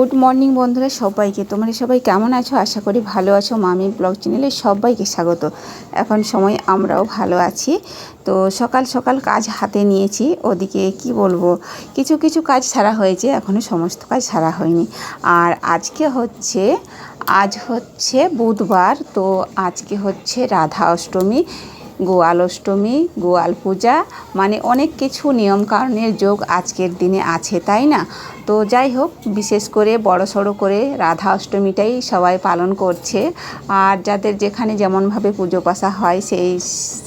Good morning বন্ধুরা সবাইকে। তোমরা সবাই কেমন আছো? আশা করি ভালো আছো। মামি ব্লগ চ্যানেলে সবাইকে স্বাগত। এখন সময় আমরাও ভালো আছি। তো সকাল সকাল কাজ হাতে নিয়েছি। ওদিকে কি বলব? কিছু কিছু কাজ সারা হয়েছে। এখনও সমস্ত কাজ সারা হয়নি। আর আজকে হচ্ছে, আজ হচ্ছে বুধবার। তো আজকে হচ্ছে রাধা অষ্টমী। গোয়াল অষ্টমী, গোয়াল পূজা মানে অনেক কিছু নিয়মকানুনের যোগ আজকের দিনে আছে, তাই না? তো যাই হোক, বিশেষ করে বড় সড়ো করে রাধা অষ্টমীটাই সবাই পালন করছে। আর যাদের যেখানে যেমনভাবে পুজো পাশা হয়, সেই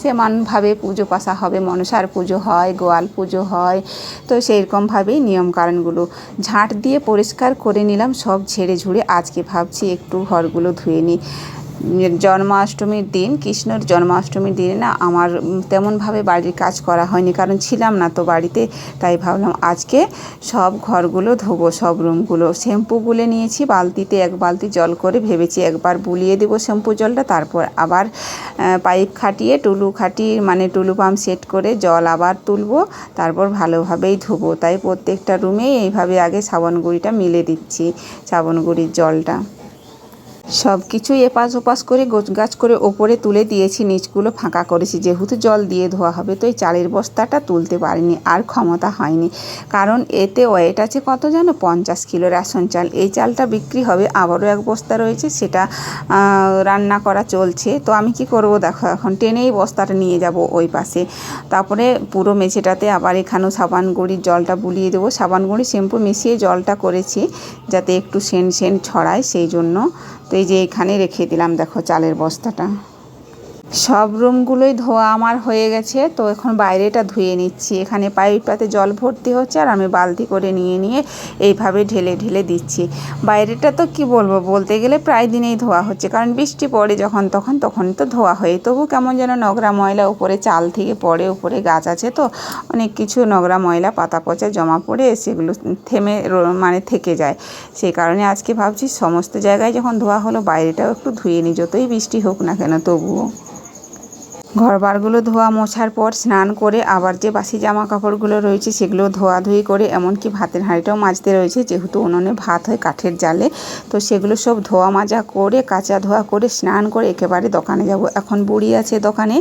সেমনভাবে পুজো পাশা হবে। মনসার পুজো হয়, গোয়াল পুজো হয়, তো সেইরকমভাবেই নিয়মকানুনগুলো। ঝাঁট দিয়ে পরিষ্কার করে নিলাম, সব ঝেড়ে ঝুড়ে আজকে ভাবছি একটু ঘরগুলো ধুয়ে নিই। জন্মাষ্টমীর দিন, কৃষ্ণর জন্মাষ্টমীর দিনে না আমার তেমনভাবে বাড়ির কাজ করা হয়নি, কারণ ছিলাম না তো বাড়িতে, তাই ভাবলাম আজকে সব ঘরগুলো ধোবো, সব রুমগুলো। শ্যাম্পু গুলে নিয়েছি, বালতিতে এক বালতি জল করে ভেবেছি একবার বুলিয়ে দেবো শ্যাম্পু জলটা, তারপর আবার পাইপ খাটিয়ে, টুলু খাটিয়ে মানে টুলু পাম্প সেট করে জল আবার তুলবো, তারপর ভালোভাবেই ধোবো। তাই প্রত্যেকটা রুমেই এইভাবে আগে সাবান গুঁড়িটা মিলে দিচ্ছি সাবান গুঁড়ির জলটা। সব কিছুই এপাশ ওপাশ করে গোছ গাছ করে ওপরে তুলে দিয়েছি, নিচগুলো ফাঁকা করেছি। যেহেতু জল দিয়ে ধোয়া হবে, তো এই চালের বস্তাটা তুলতে পারিনি, আর ক্ষমতা হয়নি। কারণ এতে ওয়েট আছে কত জানো? পঞ্চাশ কিলো রেশন চাল। এই চালটা বিক্রি হবে, আবারও এক বস্তা রয়েছে, সেটা রান্না করা চলছে। তো আমি কি করব? দেখো, এখন টেনেই বস্তাটা নিয়ে যাব ওই পাশে। তারপরে পুরো মেঝেটাতে আবার এখানেও সাবান গুঁড়ির জলটা বুলিয়ে দেবো। সাবান গুঁড়ি, শ্যাম্পু মিশিয়ে জলটা করেছি, যাতে একটু সেন সেন ছড়ায়, সেই জন্য। তো এই যে এখানে রেখে দিলাম দেখো চালের বস্তাটা। সব রুমগুলোই ধোয়া আমার হয়ে গেছে, তো এখন বাইরেটা ধুয়ে নিচ্ছি। এখানে পাইপটাতে জল ভর্তি হচ্ছে আর আমি বালতি করে নিয়ে নিয়ে এইভাবে ঢেলে ঢেলে দিচ্ছি। বাইরেটা তো কি বলব, বলতে গেলে প্রায় দিনেই ধোয়া হচ্ছে, কারণ বৃষ্টি পড়ে যখন তখন তখন তো ধোয়া হয়, তবু কেমন যেন নোংরা ময়লা উপরে চাল থেকে পড়ে, উপরে গাছ আছে তো, অনেক কিছু নোংরা ময়লা, পাতা পচা জমা পড়ে সেগুলো থেমে মানে থেকে যায়। সেই কারণে আজকে ভাবছি সমস্ত জায়গায় যখন ধোয়া হলো, বাইরেটাও একটু ধুয়ে নিই, যতই বৃষ্টি হোক না কেন, তবুও। ঘরবারগুলো ধোয়া মোছার পর স্নান করে আবার যে বাসি জামা কাপড়গুলো রয়েছে সেগুলো ধোয়াধুয়ি করে, এমনকি ভাতের হাঁড়িটাও মাজতে রয়েছে। যেহেতু উনুনে ভাত হয় কাঠের জালে, তো সেগুলো সব ধোয়া মাজা করে, কাঁচা ধোয়া করে স্নান করে একেবারে দোকানে যাব। এখন বুড়ি আছে দোকানে,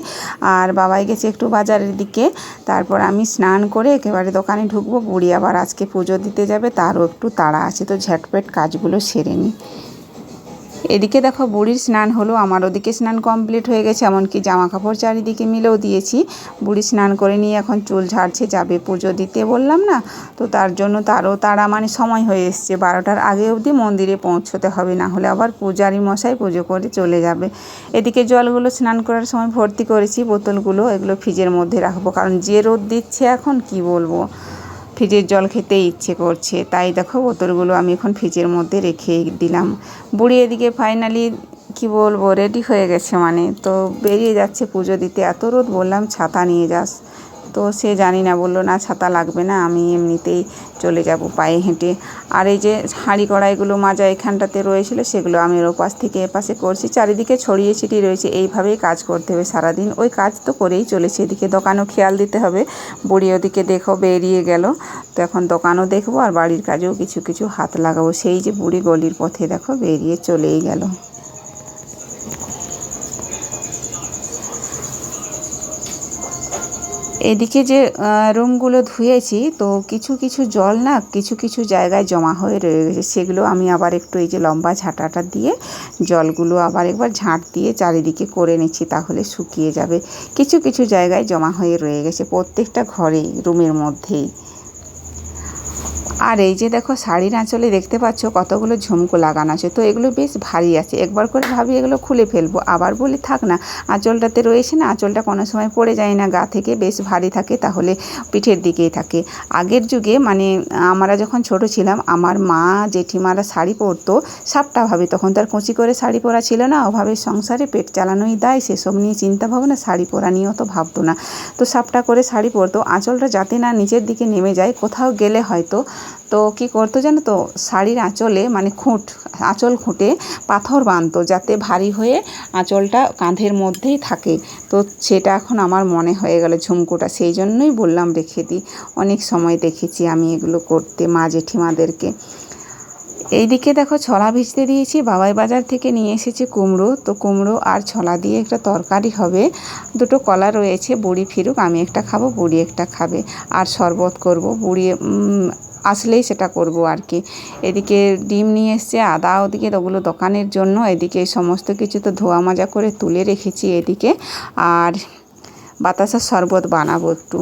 আর বাবাই গেছে একটু বাজারের দিকে। তারপর আমি স্নান করে একেবারে দোকানে ঢুকবো। বুড়ি আবার আজকে পুজো দিতে যাবে, তারও একটু তাড়া আছে, তো ঝটপট কাজগুলো সেরে নিই। এদিকে দেখো বুড়ির স্নান হলো, আমার ওদিকে স্নান কমপ্লিট হয়ে গেছে, এমনকি জামা কাপড় চারিদিকে মিলেও দিয়েছি। বুড়ি স্নান করে নিয়ে এখন চুল ঝাড়ছে, যাবে পুজো দিতে বললাম না, তো তার জন্য তারও তারা মানে সময় হয়ে এসছে, বারোটার আগে অবধি মন্দিরে পৌঁছতে হবে, না হলে আবার পূজারি মশাই পুজো করে চলে যাবে। এদিকে জলগুলো স্নান করার সময় ভর্তি করেছি, বোতলগুলো এগুলো ফ্রিজের মধ্যে রাখব, কারণ যে রোদ দিচ্ছে এখন কি বলব? ফ্রিজের জল খেতে ইচ্ছে করছে। তাই দেখো, বোতলগুলো আমি এখন ফ্রিজের মধ্যে রেখে দিলাম। বুড়ি এদিকে ফাইনালি কি বলব রেডি হয়ে গেছে মানে। তো বেরিয়ে যাচ্ছে পুজো দিতে। এত রোদ, বললাম ছাতা নিয়ে যাস। তো সে জানি না, বলল, না, ছাতা লাগবে না, আমি এমনিতেই চলে যাব পায়ে হেঁটে। আর এই যে হাঁড়ি কড়াইগুলো মাজা এখানটাতে রয়েছিল, সেগুলো আমি ওর পাশ থেকে এপাশে করছি। চারিদিকে ছড়িয়ে ছিটিয়ে রয়েছে, এইভাবেই কাজ করতে হবে সারাদিন। ওই কাজ তো করেই চলেছে, এদিকে দোকানও খেয়াল দিতে হবে। বুড়ি ওদিকে দেখো, বেরিয়ে গেল। তো এখন দোকানও দেখব, আর বাড়ির কাজেও কিছু কিছু হাত লাগাবো। সেই যে বুড়ি গলির পথে দেখো, বেরিয়ে চলেই গেল। এদিকে যে রুমগুলো ধুয়েছি, তো কিছু কিছু জল না কিছু কিছু জায়গায় জমা হয়ে রয়ে গেছে সেগুলো আমি আবার একটু এই যে লম্বা ঝাঁটাটা দিয়ে জলগুলো আবার একবার ঝাঁট দিয়ে চারিদিকে করে নিচ্ছি, তাহলে শুকিয়ে যাবে। কিছু কিছু জায়গায় জমা হয়ে রয়ে গেছে, প্রত্যেকটা ঘরেই, রুমের মধ্যেই। আর এই যে দেখো শাড়ির আঁচলে দেখতে পাচ্ছ, কতগুলো ঝুমকো লাগানো আছে। তো এগুলো বেশ ভারী আছে। একবার করে ভাবি এগুলো খুলে ফেলব। আবার বলি, থাক না, আঁচলটাতে রয়েছে না, আঁচলটা কোনো সময় পড়ে যায় না, গা থেকে বেশ ভারী থাকে, তাহলে পিঠের দিকেই থাকে। আগের যুগে মানে আমরা যখন ছোট ছিলাম, আমার মা, জেঠিমারা শাড়ি পরতো সাপটা ভাবে তখন তার কুচি করে শাড়ি পরা ছিল না ওভাবে সংসারে পেট চালানোই দায়, সেসব নিয়ে চিন্তা ভাবনা শাড়ি পরা নিয়েও তো ভাবতো না। তো সাপটা করে শাড়ি পরতো। আঁচলটা যাতে না নিচের দিকে নেমে যায়, কোথাও গেলে হয়তো তো কী করতো জানো তো? শাড়ির আঁচলে মানে খুঁট, আঁচল খুঁটে পাথর বাঁধতো যাতে ভারী হয়ে আঁচলটা কাঁধের মধ্যেই থাকে। তো সেটা এখন আমার মনে হয়ে গেল ঝুমকোটা। সেই জন্যই বললাম রেখে দিই। অনেক সময় দেখেছি আমি এগুলো করতে মা জেঠিমাদেরকে। এইদিকে দেখো ছলা ভিজতে দিয়েছি, বাবাই বাজার থেকে নিয়ে এসেছে কুমড়ো। তো কুমড়ো আর ছলা দিয়ে একটা তরকারি হবে। দুটো কলা রয়েছে, বুড়ি ফিরুক, আমি একটা খাব, বুড়ি একটা খাবে। আর শরবত করব। বুড়ি আসলেই সেটা করব আর কি। এদিকে ডিম নিয়ে এসছে, আদা ওদিকে ওগুলো দোকানের জন্য, এদিকে সমস্ত কিছু তো ধোয়া মাজা করে তুলে রেখেছি এদিকে। আর বাতাসার শরবত বানাবো একটু।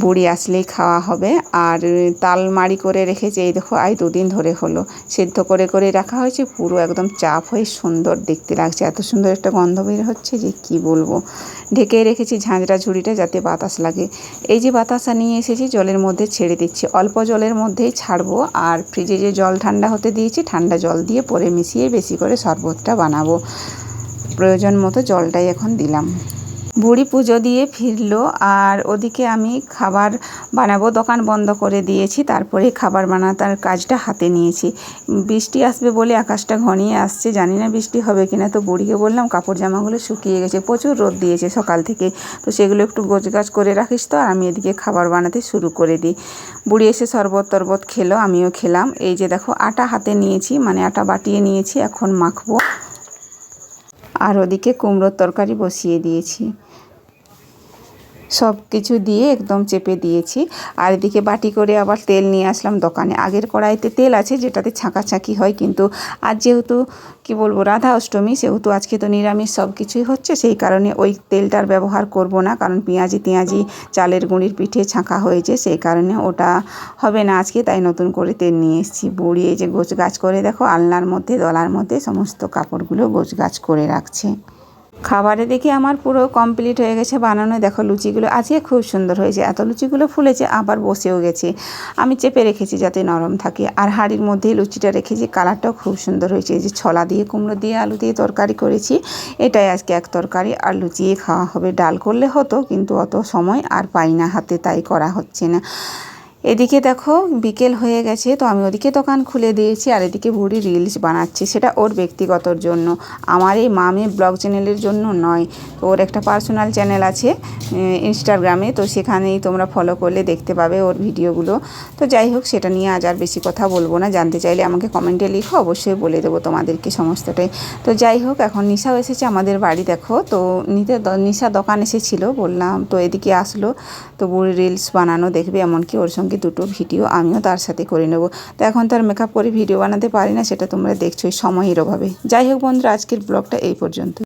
বুড়ি আসলেই খাওয়া হবে। আর তাল তালমারি করে রেখেছে, এই দেখো আই দুদিন ধরে হলো। সেদ্ধ করে করে রাখা হয়েছে, পুরো একদম চাপ হয়ে সুন্দর দেখতে লাগছে। এত সুন্দর একটা গন্ধ বের হচ্ছে যে কি বলব। ঢেকে রেখেছি ঝাঁঝরা ঝুড়িটা যাতে বাতাস লাগে। এই যে বাতাসা নিয়ে এসেছি, জলের মধ্যে ছেড়ে দিচ্ছি। অল্প জলের মধ্যেই ছাড়বো। আর ফ্রিজে যে জল ঠান্ডা হতে দিয়েছি, ঠান্ডা জল দিয়ে পরে মিশিয়ে বেশি করে শরবতটা বানাবো। প্রয়োজন মতো জলটাই এখন দিলাম। বুড়ি পুজো দিয়ে ফিরলো আর ওদিকে আমি খাবার বানাবো, দোকান বন্ধ করে দিয়েছি, তারপরে খাবার বানাতার কাজটা হাতে নিয়েছি। বৃষ্টি আসবে বলে আকাশটা ঘনিয়ে আসছে, জানি না বৃষ্টি হবে কিনা, তো বুড়িকে বললাম কাপড় জামাগুলো শুকিয়ে গেছে, প্রচুর রোদ দিয়েছে সকাল থেকে, তো সেগুলো একটু গোছগাছ করে রাখিস তো, আর আমি এদিকে খাবার বানাতে শুরু করে দিই। বুড়ি এসে শরবত তরবত খেলো, আমিও খেলাম। এই যে দেখো, আটা হাতে নিয়েছি মানে আটা বাটিয়ে নিয়েছি, এখন মাখবো। আর ওদিকে কুমড়োর তরকারি বসিয়ে দিয়েছি। সব কিছু দিয়ে একদম চেপে দিয়েছি। আর এদিকে বাটি করে আবার তেল নিয়ে আসলাম দোকানে। আগের কড়াইতে তেল আছে, যেটাতে ছাঁকাছাঁকি হয়, কিন্তু আজ যেহেতু, কি বলব, রাধা অষ্টমী, সেহেতু আজকে তো নিরামিষ সব কিছুই হচ্ছে, সেই কারণে ওই তেলটার ব্যবহার করব না, কারণ পেঁয়াজি তিয়াজি চালের গুঁড়ির পিঠে ছাঁকা হয়েছে, সেই কারণে ওটা হবে না আজকে, তাই নতুন করে তেল নিয়ে এসেছি। বুড়িয়ে যে গোছ গাছ করে, দেখো, আলনার মধ্যে, দলার মধ্যে সমস্ত কাপড়গুলো গোছ গাছ করে রাখছে। খাবারে দেখি আমার পুরো কমপ্লিট হয়ে গেছে বানানো। দেখো লুচিগুলো আজকে খুব সুন্দর হয়েছে। এত লুচিগুলো ফুলেছে, আবার বসেও গেছে। আমি চেপে রেখেছি যাতে নরম থাকে। আর হাঁড়ির মধ্যেই লুচিটা রেখেছি। কালারটাও খুব সুন্দর হয়েছে। যে ছলা দিয়ে, কুমড়ো দিয়ে, আলু দিয়ে তরকারি করেছি। এটাই আজকে এক তরকারি। আর লুচিয়ে খাওয়া হবে। ডাল করলে হতো, কিন্তু অত সময় আর পাই না হাতে, তাই করা হচ্ছে না। এদিকে দেখো বিকেল হয়ে গেছে, তো আমি ওদিকে দোকান খুলে দিয়েছি আর এদিকে বুড়ি রিলস বানাচ্ছি, সেটা ওর ব্যক্তিগতর জন্য। আমার এই মামি ব্লগ চ্যানেলের জন্য নয়, তো ওর একটা পার্সোনাল চ্যানেল আছে ইনস্টাগ্রামে তো সেখানেই তোমরা ফলো করলে দেখতে পাবে ওর ভিডিওগুলো। তো যাই হোক, সেটা নিয়ে আজ আর বেশি কথা বলব না, জানতে চাইলে আমাকে কমেন্টে লিখো, অবশ্যই বলে দেবো তোমাদেরকে সমস্তটাই। তো যাই হোক, এখন নিশাও এসেছে আমাদের বাড়ি, দেখো, তো নিতে নিশা দোকান এসেছিল, বললাম তো এদিকে আসলো, তো বুড়ি রিলস বানানো দেখবে, এমনকি ওর সঙ্গে দুটো ভিডিও আমিও তার সাথে করে নেব। তো এখন তার মেকআপ করে ভিডিও বানাতে পারি না, সেটা তোমরা দেখছোই সময়ের অভাবে। যাই হোক বন্ধুরা, আজকের ব্লগটা এই পর্যন্ত